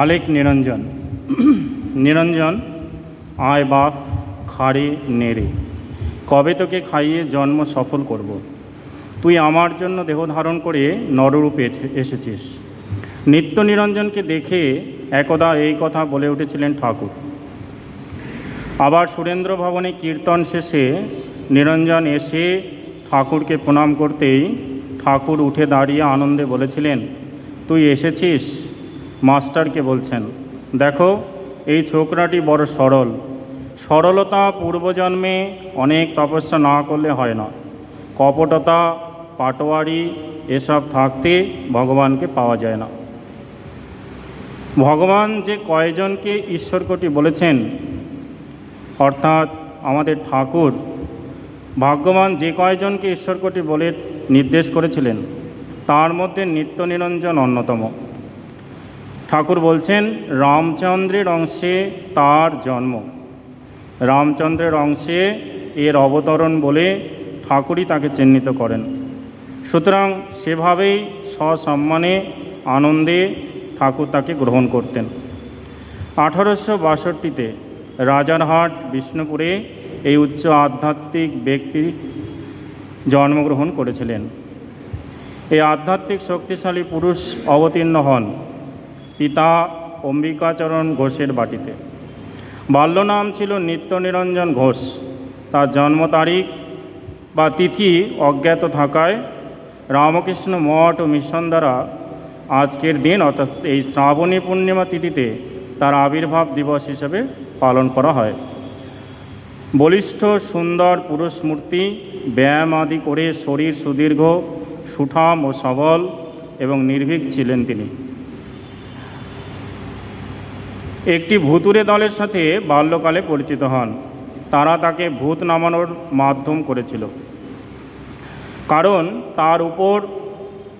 আলেক নিরঞ্জন। নিরঞ্জন, আয় বাপ খাড়ে, নেড়ে। কবে তোকে খাইয়ে জন্ম সফল করব। তুই আমার জন্য দেহ ধারণ করে নররূপে এসেছিস। নিত্য নিরঞ্জনকে দেখে একদা এই কথা বলে উঠেছিলেন ঠাকুর। আবার সুরেন্দ্র ভবনে কীর্তন শেষে নিরঞ্জন এসে ঠাকুরকে প্রণাম করতেই ঠাকুর উঠে দাঁড়িয়ে আনন্দে বলেছিলেন, তুই এসেছিস? মাস্টারকে বলছেন, দেখো, এই ছোকরাটি বড় সরল। সরলতা পূর্বজন্মে অনেক তপস্যা না করলে হয় না। কপটতা, পাটোয়ারি এসব থাকতে ভগবানকে পাওয়া যায় না। ভগবান যে কয়জনকে ঈশ্বরকটি বলেছেন, অর্থাৎ আমাদের ঠাকুর, ভাগ্যবান যে কয়জনকে ঈশ্বরকটি বলে নির্দেশ করেছিলেন, তার মধ্যে নিত্য নিরঞ্জন অন্যতম। ঠাকুর বলছেন, রামচন্দ্রের অংশে তার জন্ম। রামচন্দ্রের অংশে এর অবতরণ বলে ঠাকুরই তাকে চিহ্নিত করেন। সুতরাং সেভাবেই সসম্মানে আনন্দে ঠাকুর তাকে গ্রহণ করতেন। আঠারোশো বাষট্টিতে রাজারহাট, বিষ্ণুপুরে এই উচ্চ আধ্যাত্মিক ব্যক্তি জন্মগ্রহণ করেছিলেন। এই আধ্যাত্মিক শক্তিশালী পুরুষ অবতীর্ণ হন পিতা অম্বিকাচরণ ঘোষের বাটিতে। বাল্যনাম ছিল নিত্য নিরঞ্জন ঘোষ। তার জন্ম তারিখ বা তিথি অজ্ঞাত থাকায় রামকৃষ্ণ মঠ ও মিশন দ্বারা আজকের দিন অর্থাৎ এই শ্রাবণী পূর্ণিমা তিথিতে তার আবির্ভাব দিবস হিসেবে পালন করা হয়। বলিষ্ঠ, সুন্দর পুরুষ মূর্তি, ব্যায়াম আদি করে শরীর সুদীর্ঘ, সুঠাম ও সবল এবং নির্ভীক ছিলেন তিনি। একটি ভুতুরে দলের সাথে বাল্যকালে পরিচিত হন। তারা তাকে ভূত নামানোর মাধ্যম করেছিল। কারণ তার উপর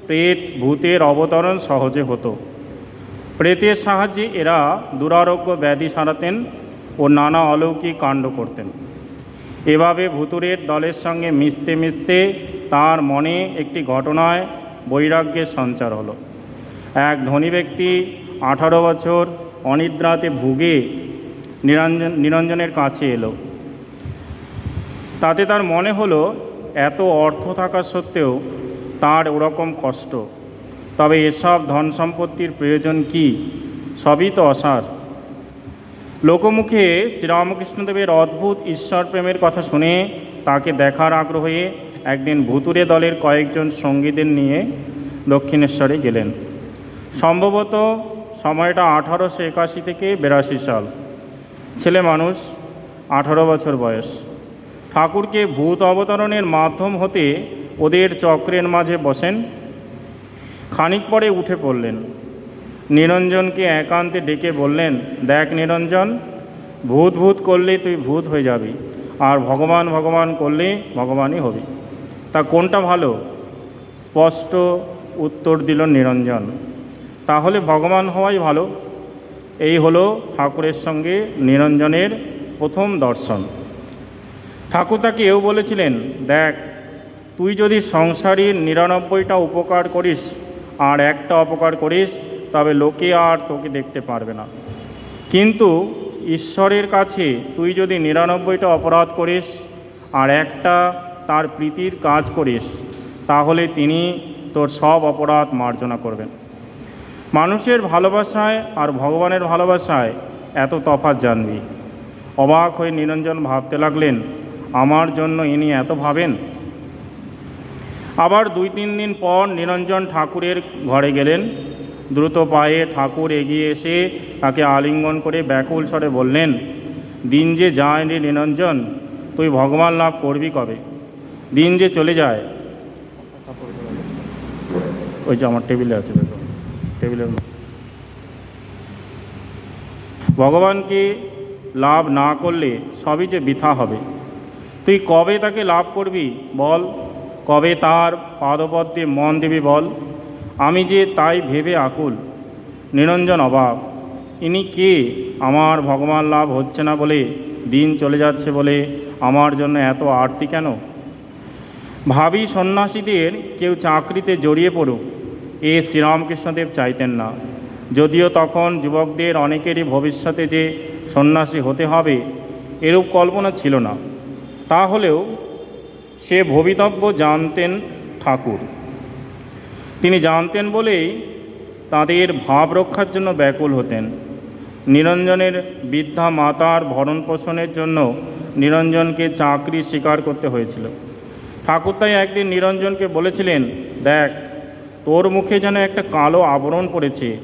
প্রেত ভূতের অবতরণ সহজে হতো। প্রেতের সাহায্যে এরা দুরারোগ্য ব্যাধি সারাতেন ও নানা অলৌকিক কাণ্ড করতেন। এভাবে ভুতুরের দলের সঙ্গে মিশতে মিশতে তার মনে একটি ঘটনায় বৈরাগ্যের সঞ্চার হলো। এক ধনী ব্যক্তি আঠারো বছর অনিদ্রাতে ভুগে নিরঞ্জন, নিরঞ্জনের কাছে এলো। তাতে তার মনে হলো, এত অর্থ থাকা সত্ত্বেও তার ওরকম কষ্ট। তবে এসব ধন সম্পত্তির প্রয়োজন কি? সবই তো অসার। লোকমুখে শ্রীরামকৃষ্ণদেবের অদ্ভুত ঈশ্বর প্রেমের কথা শুনে তাকে দেখার আগ্রহে একদিন ভুতুরে দলের কয়েকজন সঙ্গীদের নিয়ে দক্ষিণেশ্বরে গেলেন। সম্ভবত সময়টা আঠারোশো একাশি থেকে বিরাশি সাল। ছেলে মানুষ, আঠারো বছর বয়স। ঠাকুরকে ভূত অবতরণের মাধ্যম হতে ওদের চক্রের মাঝে বসেন। খানিক পরে উঠে পড়লেন। নিরঞ্জনকে একান্তে ডেকে বললেন, দেখ নিরঞ্জন, ভূত ভূত করলে তুই ভূত হয়ে যাবি, আর ভগবান ভগবান করলে ভগবানই হবি। তা কোনটা ভালো? স্পষ্ট উত্তর দিল নিরঞ্জন। তাহলে ভগবান হওয়াই ভালো। এই হলো ঠাকুরের সঙ্গে নিরঞ্জনের প্রথম দর্শন। ঠাকুর তাকে এও বলেছিলেন, দেখ, তুই যদি সংসারীর নিরানব্বইটা উপকার করিস আর একটা অপকার করিস, তবে লোকে আর তোকে দেখতে পারবে না। কিন্তু ঈশ্বরের কাছে তুই যদি নিরানব্বইটা অপরাধ করিস আর একটা তার প্রীতির কাজ করিস, তাহলে তিনি তোর সব অপরাধ মার্জনা করবেন। মানুষের ভালোবাসায় আর ভগবানের ভালোবাসায় এত তফাৎ জানবি। অবাক হয়ে নিরঞ্জন ভাবতে লাগলেন, আমার জন্য ইনি এত ভাবেন? আবার দুই তিন দিন পর নিরঞ্জন ঠাকুরের ঘরে গেলেন। দ্রুত পায়ে ঠাকুর এগিয়ে এসে তাকে আলিঙ্গন করে ব্যাকুল স্বরে বললেন, দিন যে যায় রে নিরঞ্জন, তুই ভগবান লাভ করবি কবে? দিন যে চলে যায়। ওই যে আমার টেবিলে আছে। টেবিলের। ভগবানকে লাভ না করলে সবই যে বৃথা হবে। তুই কবে তাকে লাভ করবি বল? কবে তার পাদপদ্মে মন দিবি বল? আমি যে তাই ভেবে আকুল, নিরঞ্জন অভাব ইনি কে? আমার ভগবান লাভ হচ্ছে না বলে, দিন চলে যাচ্ছে বলে আমার জন্য এত আরতি কেন? ভাবি সন্ন্যাসীদের কেউ চাকরিতে জড়িয়ে পড়ুক এ শ্রীরামকৃষ্ণদেব চাইতেন না। যদিও তখন যুবকদের অনেকেরই ভবিষ্যতে যে সন্ন্যাসী হতে হবে, এরূপ কল্পনা ছিল না। তাহলেও সে ভবিতব্য জানতেন ঠাকুর। তিনি জানতেন বলেই তাদের ভাব রক্ষার জন্য ব্যাকুল হতেন। নিরঞ্জনের বৃদ্ধা মাতার ভরণ পোষণের জন্য নিরঞ্জনকে চাকরি স্বীকার করতে হয়েছিল। ঠাকুর তাই একদিন নিরঞ্জনকে বলেছিলেন, দেখ তোর মুখে যেন একটা কালো আবরণ পড়েছে।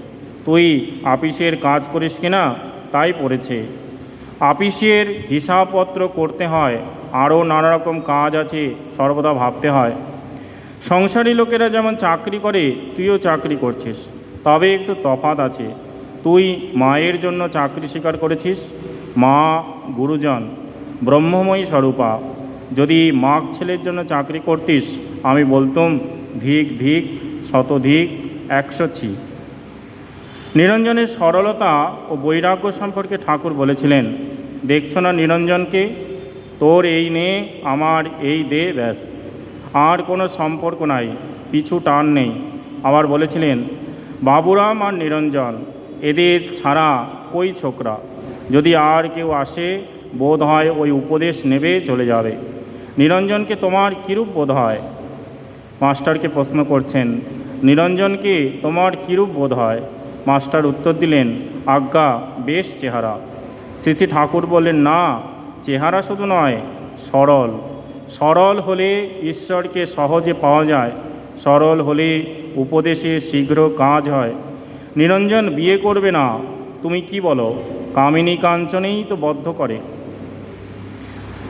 তুই আপিসের কাজ করিস কিনা? তাই পড়েছে। আপিসের হিসাবপত্র করতে হয়, আরও নানা রকম কাজ আছে, সর্বদা ভাবতে হয়। সংসারী লোকেরা যেমন চাকরি করে, তুইও চাকরি করছিস। তবে একটু তফাত আছে। তুই মায়ের জন্য চাকরি স্বীকার করেছিস? মা গুরুজন, ব্রহ্মময়ী স্বরূপা। যদি মাক ছেলের জন্য চাকরি করতিস, আমি বলতুম ধিক ধিক শতধিক একশো ছি। নিরঞ্জনের সরলতা ও বৈরাগ্য সম্পর্কে ঠাকুর বলেছিলেন, দেখছ না নিরঞ্জনকে? তোর এই নে, আমার এই দে, ব্যাস। আর কোনো সম্পর্ক নাই, পিছু টান নেই। আবার বলেছিলেন, বাবুরাম আর নিরঞ্জন, এদের ছাড়া কই ছোকরা? যদি আর কেউ আসে বোধ হয় ওই উপদেশ নেবে চলে যাবে। নিরঞ্জনকে তোমার কীরূপ বোধ হয়? মাস্টারকে প্রশ্ন করছেন নিরঞ্জনকে তোমার কীরূপ বোধ হয়? মাস্টার উত্তর দিলেন, আজ্ঞা, বেশ চেহারা। শ্রী ঠাকুর বললেন, না, চেহারা শুধু নয়, সরল। সরল হলে ঈশ্বরকে সহজে পাওয়া যায়, সরল হলে উপদেশে শীঘ্র কাজ হয়। নিরঞ্জন, বিয়ে করবে না, তুমি কি বলো? কামিনী কাঞ্চনেই তো বদ্ধ করে।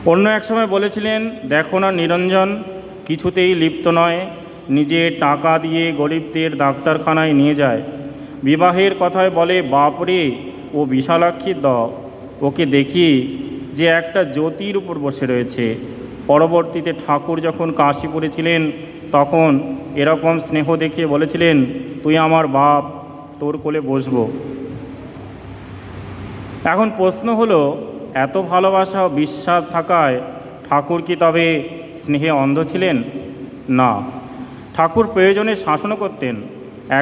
অন্য এক সময় বলেছিলেন, দেখো না নিরঞ্জন কিছুতেই লিপ্ত নয়, নিজে টাকা দিয়ে গরিবদের ডাক্তারখানায় নিয়ে যায়। বিবাহের কথায় বলে বাপরে ও বিশালাক্ষীর দ ওকে দেখি যে একটা জ্যোতির উপর বসে রয়েছে। পরবর্তীতে ঠাকুর যখন কাশীপুরে ছিলেন তখন এরকম স্নেহ দেখিয়ে বলেছিলেন, তুই আমার বাপ, তোর কোলে বসবো। এখন প্রশ্ন হলো, এত ভালোবাসা বিশ্বাস থাকায় ঠাকুর কি তবে স্নেহে অন্ধ ছিলেন? না। ঠাকুর প্রয়োজনে শাসনও করতেন।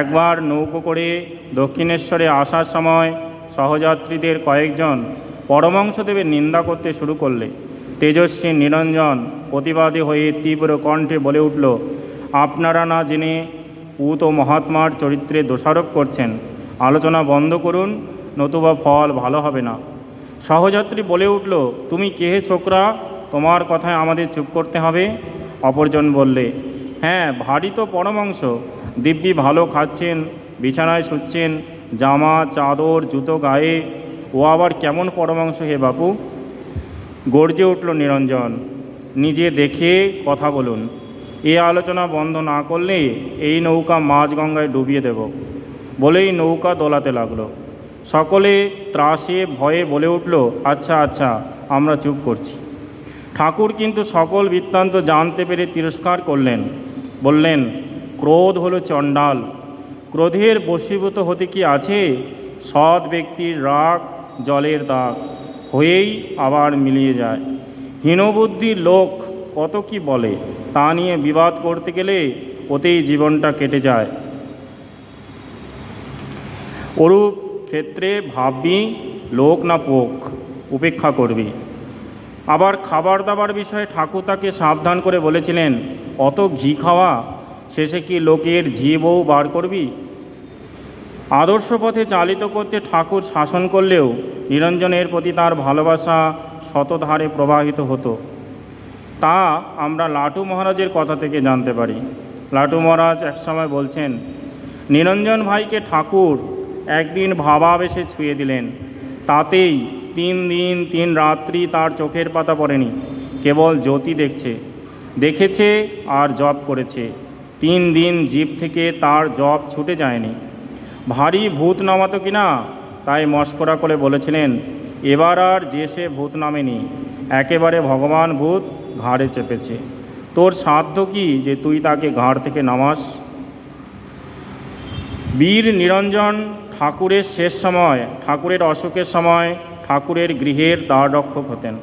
একবার নৌকো করে দক্ষিণেশ্বরে আসার সময় সহযাত্রীদের কয়েকজন পরমাংশদেবের নিন্দা করতে শুরু করলে। তেজস্বী নিরঞ্জন প্রতিবাদী হয়ে তীব্র কণ্ঠে বলে উঠল, আপনারা না জেনে পুত ও মহাত্মার চরিত্রে দোষারোপ করছেন? আলোচনা বন্ধ করুন, নতুবা ফল ভালো হবে না। সহযাত্রী বলে উঠল, তুমি কেহে ছোকরা? তোমার কথায় আমাদের চুপ করতে হবে? অপরজন বললে হ্যাঁ ভারী তো পরমাংশ দিব্যি ভালো খাচ্ছেন, বিছানায় শুচ্ছেন, জামা, চাদর, জুতো গায়ে। ও আবার কেমন পরমাংশ হে বাপু? গর্জে উঠল নিরঞ্জন, নিজে দেখে কথা বলুন। এ আলোচনা বন্ধ না করলে এই নৌকা মাঝ গঙ্গায় ডুবিয়ে দেব। বলেই নৌকা দোলাতে লাগল। সকলে ত্রাসে ভয়ে বলে উঠল আচ্ছা আচ্ছা আমরা চুপ করছি। ঠাকুর কিন্তু সকল বৃত্তান্ত জানতে পেরে তিরস্কার করলেন। বললেন, ক্রোধ হলো চণ্ডাল। ক্রোধের বশীভূত হতে কি আছে? সৎ ব্যক্তির রাগ জলের দাগ। হয়েই আবার মিলিয়ে যায়। হীনবুদ্ধির লোক কত কি বলে? তা নিয়ে বিবাদ করতে গেলে ওতেই জীবনটা কেটে যায়। ওরূপ ক্ষেত্রে ভাববি, লোক না পোক, উপেক্ষা করবি। আবার খাবার দাবার বিষয়ে ঠাকুর তাকে সাবধান করে বলেছিলেন, অত ঘি খাওয়া, শেষে কি লোকের ঝি বউ বার করবি? আদর্শ পথে চালিত করতে ঠাকুর শাসন করলেও নিরঞ্জনের প্রতি তার ভালোবাসা শতধারে প্রবাহিত হতো। তা আমরা লাটু মহারাজের কথা থেকে জানতে পারি। লাটু মহারাজ একসময় বলছেন, নিরঞ্জন ভাইকে ঠাকুর একদিন ভাবাবেশে ছুঁয়ে দিলেন। তাতেই তিন দিন, তিন রাত্রি তার চোখের পাতা পড়েনি, কেবল জ্যোতি দেখছে, দেখেছে আর জব করেছে। তিন দিন জীব থেকে তার জব ছুটে যায়নি। ভারী ভূত নামাতো কিনা তাই মস্করা করে বলেছিলেন, এবার আর যে সে ভূত নামেনি, একেবারে ভগবান ভূত ঘাড়ে চেপেছে। তোর সাধ্য কি যে তুই তাকে ঘাড় থেকে নামাস? বীর নিরঞ্জন ঠাকুরের শেষ সময়, ঠাকুরের অসুখের সময় ঠাকুরের গৃহের দ্বাররক্ষক হতেন।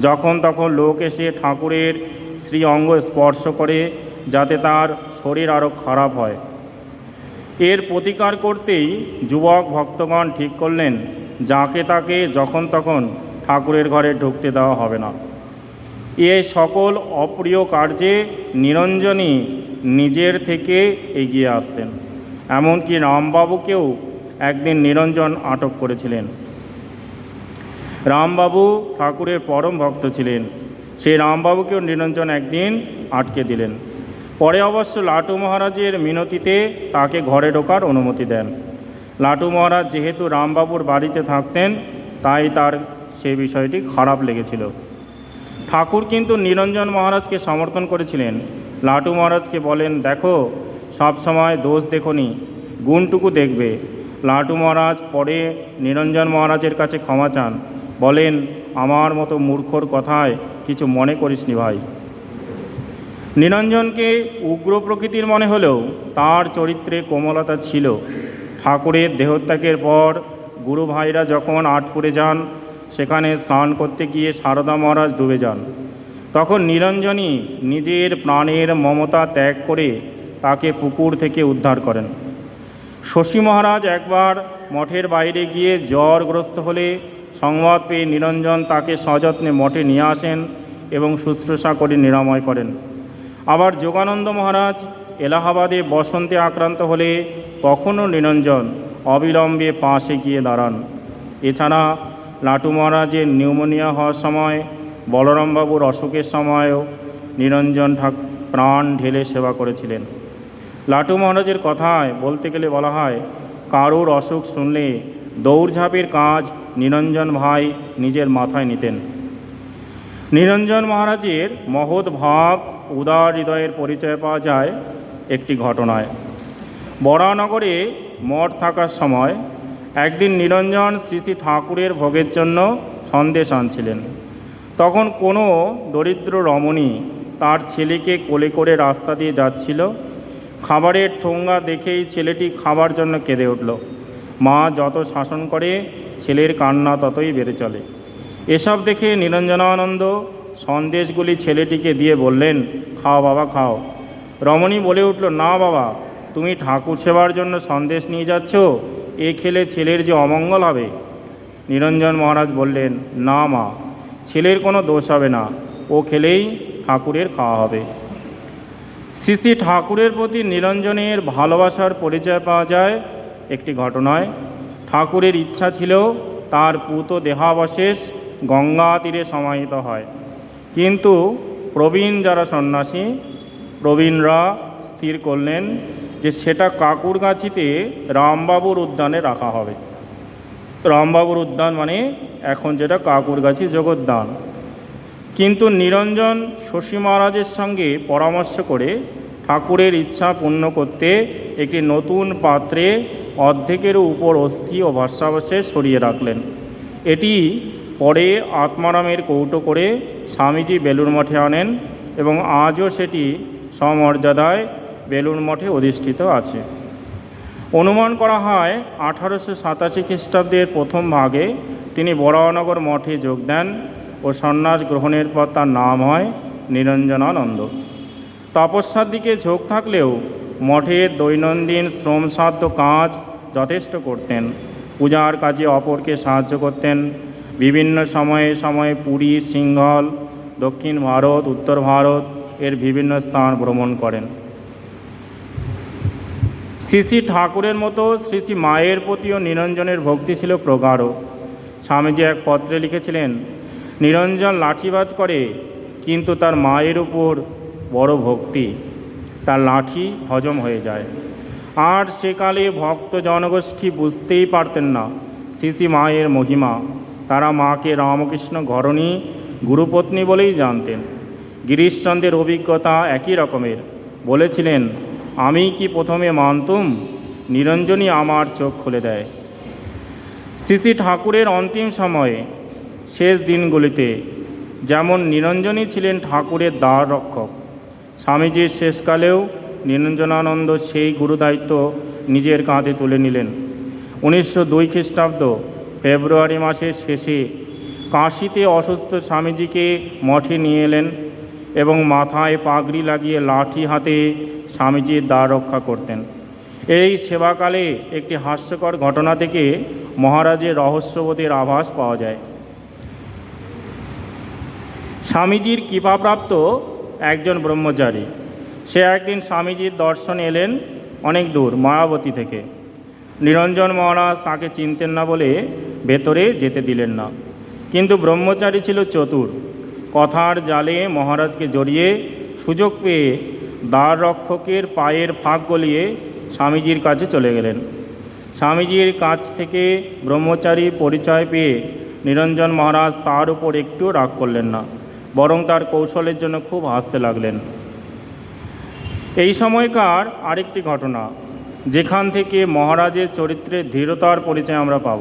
যখন তখন লোক এসে ঠাকুরের শ্রী অঙ্গ স্পর্শ করে যাতে তার শরীর আরও খারাপ হয়। এর প্রতিকার করতেই যুবক ভক্তগণ ঠিক করলেন, যাকে তাকে যখন তখন ঠাকুরের ঘরে ঢুকতে দেওয়া হবে না। এ সকল অপ্রিয় কার্যে নিরঞ্জনই নিজের থেকে এগিয়ে আসতেন। এমনকি রামবাবুকেও একদিন নিরঞ্জন আটক করেছিলেন। রামবাবু ঠাকুরের পরম ভক্ত ছিলেন। সেই রামবাবুকেও নিরঞ্জন একদিন আটকে দিলেন। পরে অবশ্য লাটু মহারাজের মিনতিতে তাকে ঘরে ঢোকার অনুমতি দেন। লাটু মহারাজ যেহেতু রামবাবুর বাড়িতে থাকতেন, তাই তার সে বিষয়টি খারাপ লেগেছিল। ঠাকুর কিন্তু নিরঞ্জন মহারাজকে সমর্থন করেছিলেন। লাটু মহারাজকে বলেন, দেখো, সব সময় দোষ দেখনি, গুণটুকু দেখবে। লাটু মহারাজ পরে নিরঞ্জন মহারাজের কাছে ক্ষমা চান। বলেন, আমার মতো মূর্খর কথায় কিছু মনে করিসনি ভাই। নিরঞ্জনকে উগ্র প্রকৃতির মনে হলেও তার চরিত্রে কোমলতা ছিল। ঠাকুরের দেহত্যাগের পর গুরু ভাইরা যখন আটপুরে যান, সেখানে স্নান করতে গিয়ে সারদা মহারাজ ডুবে যান। তখন নিরঞ্জনই নিজের প্রাণের মমতা ত্যাগ করে তাকে পুকুর থেকে উদ্ধার করেন। শশী মহারাজ একবার মঠের বাইরে গিয়ে জ্বরগ্রস্ত হলে সংবাদ পেয়ে নিরঞ্জন তাকে সযত্নে মঠে নিয়ে আসেন এবং শুশ্রূষা করে নিরাময় করেন। আবার যোগানন্দ মহারাজ এলাহাবাদে বসন্তে আক্রান্ত হলে তখনও নিরঞ্জন অবিলম্বে পাশে গিয়ে দাঁড়ান। এছাড়া লাটু মহারাজের নিউমোনিয়া হওয়ার সময়, বলরামবাবুর অসুখের সময়ও নিরঞ্জন ঠাক প্রাণ ঢেলে সেবা করেছিলেন। লাটু মহারাজের কথায় বলতে গেলে বলা হয়, কারোর অসুখ শুনলে দৌড়ঝাঁপের কাজ নিরঞ্জন ভাই নিজের মাথায় নিতেন। নিরঞ্জন মহারাজের মহৎ ভাব, উদার হৃদয়ের পরিচয় পাওয়া যায় একটি ঘটনায়। বরানগরে মঠ থাকার সময় একদিন নিরঞ্জন শ্রী শ্রী ঠাকুরের ভোগের জন্য সন্দেশ আনছিলেন। তখন কোনো দরিদ্র রমণী তার ছেলেকে কোলে করে রাস্তা দিয়ে যাচ্ছিল। খাবারের ঠোঙ্গা দেখেই ছেলেটি খাবার জন্য কেঁদে উঠল। মা যত শাসন করে, ছেলের কান্না ততই বেড়ে চলে। এসব দেখে নিরঞ্জনানন্দ সন্দেশগুলি ছেলেটিকে দিয়ে বললেন, খাও বাবা, খাও। রমণী বলে উঠল, না বাবা, তুমি ঠাকুর সেবার জন্য সন্দেশ নিয়ে যাচ্ছ, এ খেলে ছেলের যে অমঙ্গল হবে। নিরঞ্জন মহারাজ বললেন, না মা, ছেলের কোনো দোষ হবে না, ও খেলেই ঠাকুরের খাওয়া হবে। শ্রী ঠাকুরের প্রতি নিরঞ্জনের ভালোবাসার পরিচয় পাওয়া যায় একটি ঘটনায়। ঠাকুরের ইচ্ছা ছিল তার পুত দেহাবশেষ গঙ্গা তীরে সমাহিত হয়। কিন্তু প্রবীণ যারা সন্ন্যাসী, প্রবীণরা স্থির করলেন যে সেটা কাকুরগাছিতে রামবাবুর উদ্যানে রাখা হবে। রামবাবুর উদ্যান মানে এখন যেটা কাকুরগাছি জগদ্যান কিন্তু নিরঞ্জন শশী মহারাজের সঙ্গে পরামর্শ করে ঠাকুরের ইচ্ছা পূর্ণ করতে একটি নতুন পাত্রে অর্ধেকের উপর অস্থি ও ভস্মাবশেষ সরিয়ে রাখলেন। এটি পরে আত্মারামের কৌটো করে স্বামীজি বেলুর মঠে আনেন এবং আজও সেটি সমর্যাদায় বেলুর মঠে অধিষ্ঠিত আছে। অনুমান করা হয়, আঠারোশো সাতাশি খ্রিস্টাব্দের প্রথম ভাগে তিনি বরানগর মঠে যোগ দেন ও সন্ন্যাস গ্রহণের পর তার নাম হয় নিরঞ্জনানন্দ। তপস্যার দিকে ঝোঁক থাকলেও মঠের দৈনন্দিন শ্রমসাধ্য কাজ যথেষ্ট করতেন। পূজার কাজে অপরকে সাহায্য করতেন। বিভিন্ন সময়ে সময়ে পুরী সিংহল দক্ষিণ ভারত, উত্তর ভারত এর বিভিন্ন স্থান ভ্রমণ করেন। শ্রী শ্রী ঠাকুরের মতো শ্রী শ্রী মায়ের প্রতিও নিরঞ্জনের ভক্তি ছিল প্রগাঢ়। স্বামীজি এক পত্রে লিখেছিলেন, নিরঞ্জন লাঠিবাজ করে, কিন্তু তার মায়ের উপর বড় ভক্তি। তার লাঠি হজম হয়ে যায়। আর সেকালে ভক্ত জনগোষ্ঠী বুঝতেই পারতেন না শ্রী মায়ের মহিমা। তারা মাকে রামকৃষ্ণ ঘরণী, গুরুপত্নী বলেই জানতেন। গিরিশচন্দ্রের অভিজ্ঞতা একই রকমের। বলেছিলেন, আমি কি প্রথমে মানতুম? নিরঞ্জনী আমার চোখ খুলে দেয়। শ্রী ঠাকুরের অন্তিম সময়ে, শেষ দিনগুলিতে, যেমন নিরঞ্জনী ছিলেন ঠাকুরের দ্বার রক্ষক স্বামীজির শেষকালেও নিরঞ্জনানন্দ সেই গুরুদায়িত্ব নিজের কাঁধে তুলে নিলেন। উনিশশো দুই খ্রিস্টাব্দ ফেব্রুয়ারি মাসের শেষে কাশিতে অসুস্থ স্বামীজিকে মঠে নিয়ে এলেন এবং মাথায় পাগড়ি লাগিয়ে লাঠি হাতে স্বামীজির দ্বার রক্ষা করতেন। এই সেবাকালে একটি হাস্যকর ঘটনা থেকে মহারাজের রহস্যবোধের আভাস পাওয়া যায়। স্বামীজির কৃপাপ্রাপ্ত একজন ব্রহ্মচারী। সে একদিন স্বামীজির দর্শন এলেন অনেক দূর, মায়াবতী থেকে। নিরঞ্জন মহারাজ তাকে চিনতেন না বলে ভেতরে যেতে দিলেন না। কিন্তু ব্রহ্মচারী ছিল চতুর। কথার জালে মহারাজকে জড়িয়ে সুযোগ পেয়ে দ্বার রক্ষকের পায়ের ফাঁক গলিয়ে স্বামীজির কাছে চলে গেলেন। স্বামীজির কাছ থেকে ব্রহ্মচারী পরিচয় পেয়ে নিরঞ্জন মহারাজ তার উপর একটু রাগ করলেন না। বরং তার কৌশলের জন্য খুব হাসতে লাগলেন। এই সময়কার আরেকটি ঘটনা, যেখান থেকে মহারাজের চরিত্রের দৃঢ়তার পরিচয় আমরা পাব।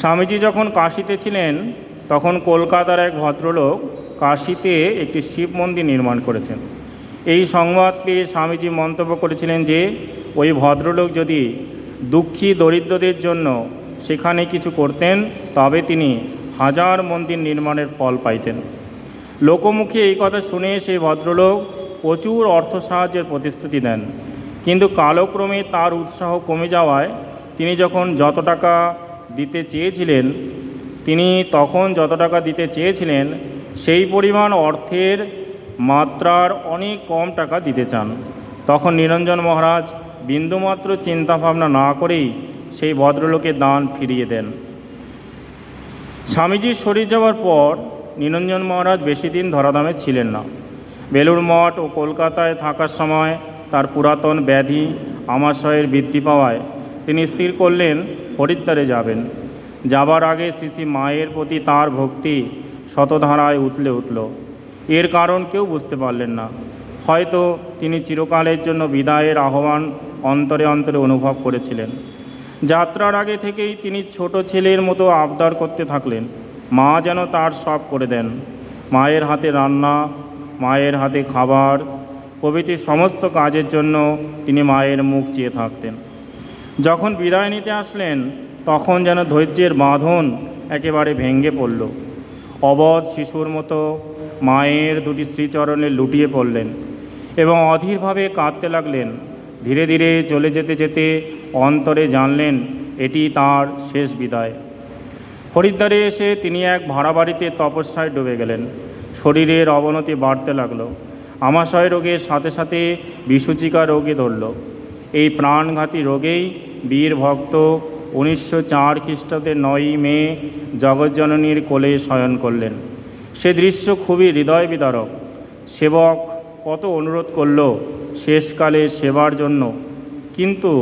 স্বামীজি যখন কাশিতে ছিলেন, তখন কলকাতার এক ভদ্রলোক কাশিতে একটি শিব মন্দির নির্মাণ করেছেন। এই সংবাদ পেয়ে স্বামীজি মন্তব্য করেছিলেন যে, ওই ভদ্রলোক যদি দুঃখী দরিদ্রদের জন্য সেখানে কিছু করতেন, তবে তিনি হাজার মন্দির নির্মাণের ফল পাইতেন। লোকমুখে এই কথা শুনে সেই ভদ্রলোক প্রচুর অর্থ সাহায্যের প্রতিশ্রুতি দেন। কিন্তু কালক্রমে তার উৎসাহ কমে যাওয়ায় তিনি যখন যত টাকা দিতে চেয়েছিলেন, তিনি তখন যত টাকা দিতে চেয়েছিলেন, সেই পরিমাণ অর্থের মাত্রার অনেক কম টাকা দিতে চান। তখন নিরঞ্জন মহারাজ বিন্দুমাত্র চিন্তাভাবনা না করেই সেই ভদ্রলোকের দান ফিরিয়ে দেন। স্বামীজির শরীর যাওয়ার পর নিরঞ্জন মহারাজ বেশি দিন ধরাধামে ছিলেন না। বেলুড় মঠ ও কলকাতায় থাকার সময় তার পুরাতন ব্যাধি, আমাশয়ের বৃদ্ধি পাওয়ায় তিনি স্থির করলেন, হরিদ্বারে যাবেন। যাবার আগে শ্রী মায়ের প্রতি তার ভক্তি শতধারায় উতলে উঠল। এর কারণ কেউ বুঝতে পারলেন না। হয়তো তিনি চিরকালের জন্য বিদায়ের আহ্বান অন্তরে অন্তরে অনুভব করেছিলেন। যাত্রার আগে থেকেই তিনি ছোট ছেলের মতো আবদার করতে থাকলেন। মা যেন তার সব করে দেন। মায়ের হাতে রান্না, মায়ের হাতে খাবার, প্রভৃতি সমস্ত কাজের জন্য তিনি মায়ের মুখ চেয়ে থাকতেন। যখন বিদায় নিতে আসলেন, তখন যেন ধৈর্যের বাঁধন একেবারে ভেঙে পড়ল। অবধ শিশুর মতো মায়ের দুটি শ্রীচরণে লুটিয়ে পড়লেন এবং অধীরভাবে কাঁদতে লাগলেন। ধীরে ধীরে চলে যেতে যেতে অন্তরে জানলেন, এটি তার শেষ বিদায়। হরিদ্বারে এসে তিনি এক ভাড়া বাড়িতে তপস্যায় ডুবে গেলেন। শরীরের অবনতি বাড়তে লাগল। আমাশয় রোগের সাথে সাথে বিসূচিকা রোগে ধরল। এই প্রাণঘাতী রোগেই বীর ভক্ত উনিশশো চার খ্রিস্টাব্দের নয়ই মে জগজ্জননীর কোলে শয়ন করলেন। সে দৃশ্য খুবই হৃদয় বিদারক সেবক কত অনুরোধ করল শেষকালে সেবার জন্য। কিন্তু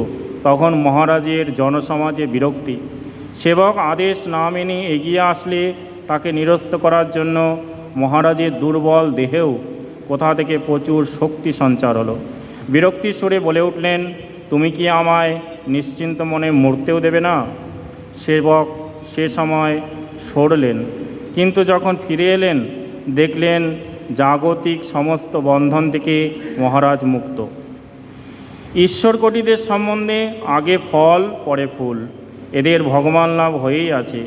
তখন মহারাজের জনসমাজে বিরক্তি সেবক আদেশ না মেনে এগিয়ে আসলে তাকে নিরস্ত করার জন্য মহারাজের দুর্বল দেহেও কোথা থেকে প্রচুর শক্তি সঞ্চার হলো। বিরক্তির সুরে বলে উঠলেন, তুমি কি আমায় নিশ্চিন্ত মনে মরতেও দেবে না? সেবক সে সময় সরলেন, কিন্তু যখন ফিরে এলেন, দেখলেন জাগতিক সমস্ত বন্ধন থেকে মহারাজ মুক্ত। ঈশ্বর কোটিদের সম্বন্ধে আগে ফল, পরে ফুল। এদের ভগবান লাভ হয়েই আছে।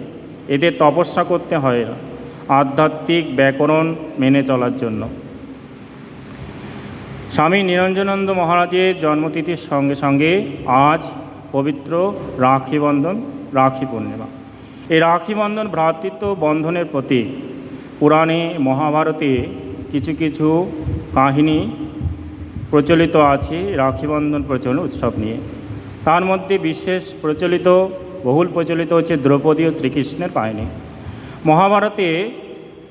এদের তপস্যা করতে হয় না আধ্যাত্মিক ব্যাকরণ মেনে চলার জন্য। স্বামী নিরঞ্জনন্দ মহারাজের জন্মতিথির সঙ্গে সঙ্গে আজ পবিত্র রাখি বন্ধন রাখি পূর্ণিমা এই রাখি বন্ধন ভ্রাতৃত্ব বন্ধনের প্রতীক। পুরাণে মহাভারতে কিছু কিছু কাহিনী প্রচলিত আছে রাখিবন্ধন প্রচলন উৎসব নিয়ে। তার মধ্যে বিশেষ প্রচলিত বহুল প্রচলিত হচ্ছে দ্রৌপদী ও শ্রীকৃষ্ণের কাহিনী মহাভারতে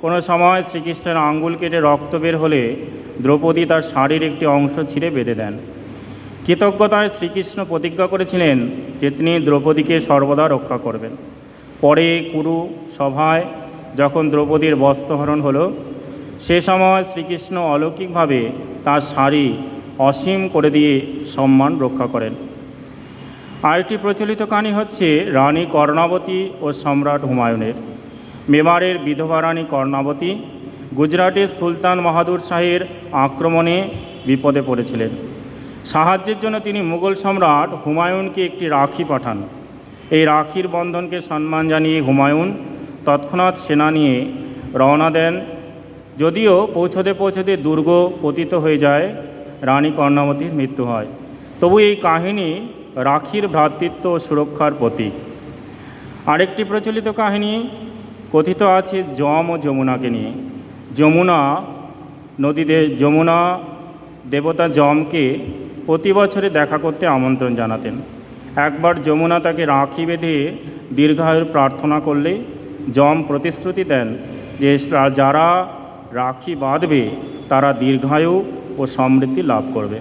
কোনো সময় শ্রীকৃষ্ণের আঙ্গুল কেটে রক্ত বের হলে দ্রৌপদী তার শাড়ির একটি অংশ ছিঁড়ে বেঁধে দেন। কৃতজ্ঞতায় শ্রীকৃষ্ণ প্রতিজ্ঞা করেছিলেন যে তিনি দ্রৌপদীকে সর্বদা রক্ষা করবেন। পরে কুরু সভায় যখন দ্রৌপদীর বস্ত্রহরণ হলো, সে সময় শ্রীকৃষ্ণ অলৌকিকভাবে তার শাড়ি অসীম করে দিয়ে সম্মান রক্ষা করেন। আরেকটি প্রচলিত কাহিনী হচ্ছে রানী কর্ণাবতী ও সম্রাট হুমায়ুনের। মেমারের বিধবা রানী কর্ণাবতী গুজরাটের সুলতান বাহাদুর শাহের আক্রমণে বিপদে পড়েছিলেন। সাহায্যের জন্য তিনি মুঘল সম্রাট হুমায়ুনকে একটি রাখি পাঠান। এই রাখির বন্ধনকে সম্মান জানিয়ে হুমায়ুন তৎক্ষণাৎ সেনা নিয়ে রওনা দেন। যদিও পৌঁছতে পৌঁছতে দুর্গ পতিত হয়ে যায়, রানী কর্ণাবতীর মৃত্যু হয়। তবু এই কাহিনী রাখির ভ্রাতৃত্ব ও সুরক্ষার প্রতীক। আরেকটি প্রচলিত কাহিনী কথিত আছে যম ও যমুনাকে নিয়ে। যমুনা নদীতে, যমুনা দেবতা যমকে প্রতি বছরে দেখা করতে আমন্ত্রণ জানাতেন। একবার যমুনা তাকে রাখি বেঁধে দীর্ঘায়ুর প্রার্থনা করলে যম প্রতিশ্রুতি দেন যে যারা রাখি বাঁধবে তারা দীর্ঘায়ু ও সমৃদ্ধি লাভ করবে।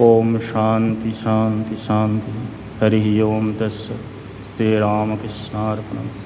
ओम शांति शांति शांति। हरि ओम तस् श्री रामकृष्णार्पणमस्तु